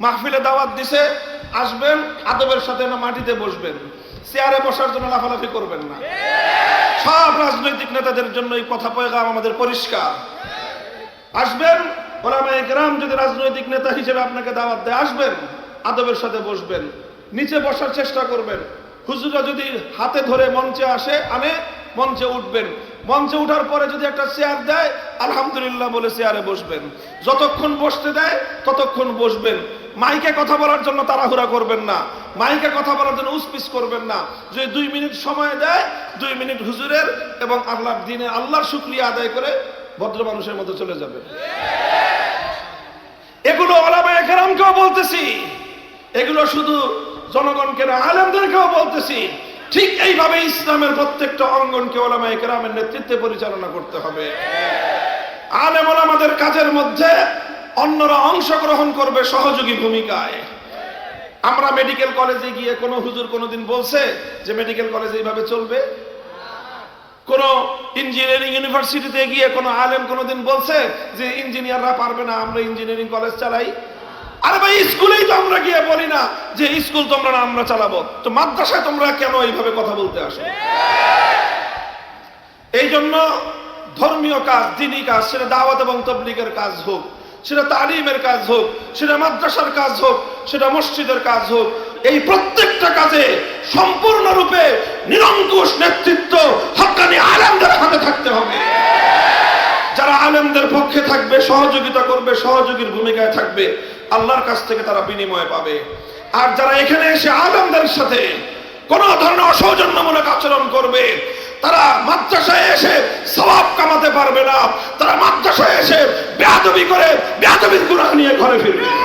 মাহফিলে দাওয়াত দিছে, আসবেন, আদবের সাথে না মাটিতে বসবেন। চেয়ারে বসার জন্য লাফালাফি করবেন না। সব রাজনৈতিক নেতাদের জন্য এই কথা পয়গাম আমাদের পরিষ্কার। আসবেন ওলামায়ে গ্রাম যদি রাজনৈতিক নেতা হিসেবে আপনাকে দাওয়াত দেয়, আসবেন, আদবের সাথে বসবেন। নিচে বসার চেষ্টা করবেন। হুজুরা যদি হাতে ধরে মঞ্চে আসে, আনে, মঞ্চে উঠবেন। মঞ্চে উঠার পরে যদি একটা চেয়ার দেয়, আলহামদুলিল্লাহ বলে চেয়ারে বসবেন। যতক্ষণ বসতে দেয়, ততক্ষণ বসবেন। মাইকে কথা বলার জন্য তাড়াহুড়া করবেন না। মাইকে কথা বলার জন্য উসপিস করবেন না। যদি দুই মিনিট সময় দেয়, দুই মিনিট হুজুরের এবং আল্লাহর দিনে আল্লাহর শুক্রিয়া আদায় করে ভদ্র মানুষের মধ্যে চলে যাবে। এগুলো ওলামায়ে কেরামকেও বলতেছি। এগুলো শুধু জনগণকে না, আলেমদেরকেও বলতেছি। ঠিক এইভাবে ইসলামের প্রত্যেকটা অঙ্গনকে ওলামায়ে কেরামের নেতৃত্বে পরিচালনা করতে হবে। আলেম ওলামাদের কাজের মধ্যে অন্যরা অংশগ্রহণ করবে সহযোগী ভূমিকায়। আমরা মেডিকেল কলেজে গিয়ে কোনো হুজুর কোনোদিন বলছে যে মেডিকেল কলেজ এইভাবে চলবে? কোন ইঞ্জিনিয়ারিং ইউনিভার্সিটিতে গিয়ে কোনো আলেম কোনোদিন বলছে যে ইঞ্জিনিয়াররা পারবে না, আমরা ইঞ্জিনিয়ারিং কলেজ চালাই? আরে ভাই, স্কুলেই তো আমরা গিয়ে বলি না যে স্কুল তোমরা না, আমরা চালাবো। তো মাদ্রাসায় তোমরা কেন এইভাবে কথা বলতে আসো? এই জন্য ধর্মীয় কাজ, দিনী কাজ, সেটা দাওয়াত এবং তবলিগের কাজ হোক। সেটা তালিমের কাজ হোক, সেটা মাদ্রাসার কাজ হোক, সেটা মসজিদের কাজ হোক, এই প্রত্যেকটা কাজে সম্পূর্ণরূপে নিরঙ্কুশ নেতৃত্ব হকানি আলেমদের হাতে থাকতে হবে। যারা আলেমদের পক্ষে থাকবে, সহযোগিতা করবে, সহযোগীর ভূমিকায় থাকবে, আল্লাহর কাছ থেকে তারা বিনিময় পাবে। আর যারা এখানে এসে আলেমদের সাথে কোন ধরনের অসৌজন্যমূলক আচরণ করবে তারা মাদ্রাসায় এসে সবাব কামাতে পারবে না। তারা মাদ্রাসায় এসে বেহাদবি করে বেহাদবির গুণা নিয়ে ঘরে ফিরবে।